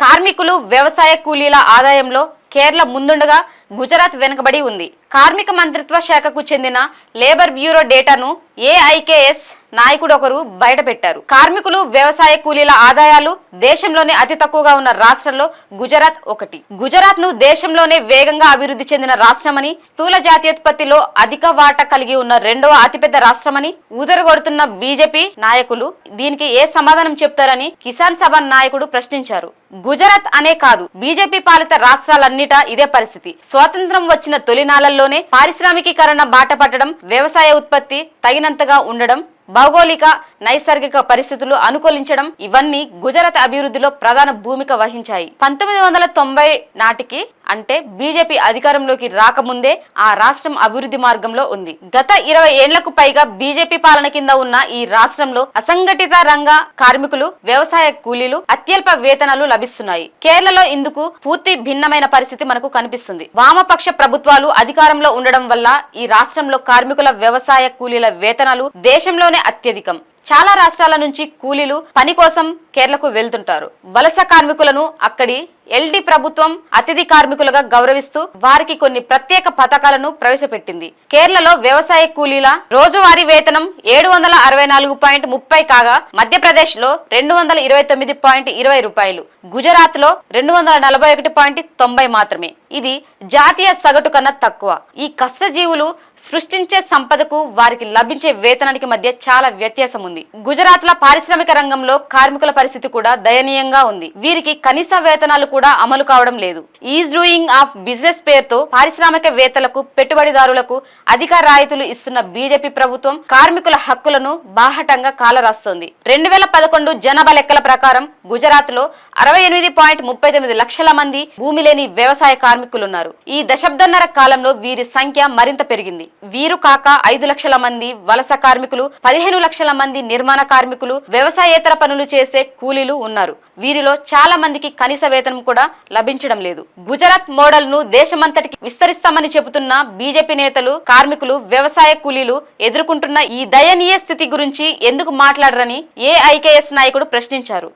కార్మికులు వ్యవసాయ కూలీల ఆదాయంలో కేరళ ముందుండగా గుజరాత్ వెనుకబడి ఉంది. కార్మిక మంత్రిత్వ శాఖకు చెందిన లేబర్ బ్యూరో డేటాను ఏఐకేఎస్ నాయకుడు ఒకరు బయటపెట్టారు. కార్మికులు వ్యవసాయ కూలీల ఆదాయాలు దేశంలోనే అతి తక్కువగా ఉన్న రాష్ట్రంలో గుజరాత్ ఒకటి. గుజరాత్ను దేశంలోనే వేగంగా అభివృద్ధి చెందిన రాష్ట్రమని స్థూల జాతీయోత్పత్తిలో అధిక వాటా కలిగి ఉన్న రెండవ అతిపెద్ద రాష్ట్రమని ఊదరగొడుతున్న బీజేపీ నాయకులు దీనికి ఏ సమాధానం చెప్తారని కిసాన్ సభ నాయకుడు ప్రశ్నించారు. గుజరాత్ అనే కాదు బీజేపీ పాలిత రాష్ట్రాలన్నిటా ఇదే పరిస్థితి. స్వాతంత్రం వచ్చిన తొలినాళ్ళలోనే పారిశ్రామికీకరణ బాట పట్టడం వ్యవసాయ ఉత్పత్తి తగినంతగా ఉండడం భౌగోళిక నైసర్గిక పరిస్థితులు అనుకూలించడం ఇవన్నీ గుజరాత్ అభివృద్ధిలో ప్రధాన భూమిక వహించాయి. పంతొమ్మిది వందల తొంభై నాటికి అంటే బీజేపీ అధికారంలోకి రాకముందే ఆ రాష్ట్రం అభివృద్ధి మార్గంలో ఉంది. గత ఇరవై ఏళ్ళకు పైగా బీజేపీ పాలన కింద ఉన్న ఈ రాష్ట్రంలో అసంఘటిత రంగ కార్మికులు వ్యవసాయ కూలీలు అత్యల్ప వేతనాలు లభిస్తున్నాయి. కేరళలో ఇందుకు పూర్తి భిన్నమైన పరిస్థితి మనకు కనిపిస్తుంది. వామపక్ష ప్రభుత్వాలు అధికారంలో ఉండడం వల్ల ఈ రాష్ట్రంలో కార్మికుల వ్యవసాయ కూలీల వేతనాలు దేశంలోనే అత్యధికం. చాలా రాష్ట్రాల నుంచి కూలీలు పని కోసం కేరళకు వెళ్తుంటారు. వలస కార్మికులను అక్కడి ఎల్డి ప్రభుత్వం అతిథి కార్మికులుగా గౌరవిస్తూ వారికి కొన్ని ప్రత్యేక పథకాలను ప్రవేశపెట్టింది. కేరళలో వ్యవసాయ కూలీల రోజువారీ వేతనం ఏడు వందల అరవై నాలుగు పాయింట్ ముప్పై కాగా మధ్యప్రదేశ్లో రెండు వందల ఇరవై తొమ్మిది పాయింట్ ఇరవై రూపాయలు. గుజరాత్లో రెండు వందల నలభై ఒకటి పాయింట్ తొంభై మాత్రమే. ఇది జాతీయ సగటు కన్నా తక్కువ. ఈ కష్టజీవులు సృష్టించే సంపదకు వారికి లభించే వేతనానికి మధ్య చాలా వ్యత్యాసం ఉంది గుజరాత్ పారిశ్రామిక రంగంలో కార్మికుల పరిస్థితి కూడా దయనీయంగా ఉంది. వీరికి కనీస వేతనాలు కూడా అమలు కావడం లేదు. ఈజ్ డూయింగ్ ఆఫ్ బిజినెస్ పేరుతో పారిశ్రామికవేత్తలకు పెట్టుబడిదారులకు అధిక రాయితీలు ఇస్తున్న బీజేపీ ప్రభుత్వం కార్మికుల హక్కులను బాహటంగా కాలరాస్తోంది. రెండు వేల పదకొండు జనాభా లెక్కల ప్రకారం గుజరాత్లో అరవై ఎనిమిది పాయింట్ ముప్పై తొమ్మిది లక్షల మంది భూమి లేని వ్యవసాయ కార్మికులున్నారు. ఈ దశాబ్దన్నర కాలంలో వీరి సంఖ్య మరింత పెరిగింది. వీరు కాక ఐదు లక్షల మంది వలస కార్మికులు పదిహేను లక్షల మంది నిర్మాణ కార్మికులు వ్యవసాయేతర పనులు చేసే కూలీలు ఉన్నారు. వీరిలో చాలా మందికి కనీస వేతనం కూడా లభించడం లేదు. గుజరాత్ మోడల్ను దేశమంతటికి విస్తరిస్తామని చెబుతున్న బీజేపీ నేతలు కార్మికులు వ్యవసాయ కూలీలు ఎదుర్కొంటున్న ఈ దయనీయ స్థితి గురించి ఎందుకు మాట్లాడరని ఏఐకేఎస్ నాయకుడు ప్రశ్నించారు.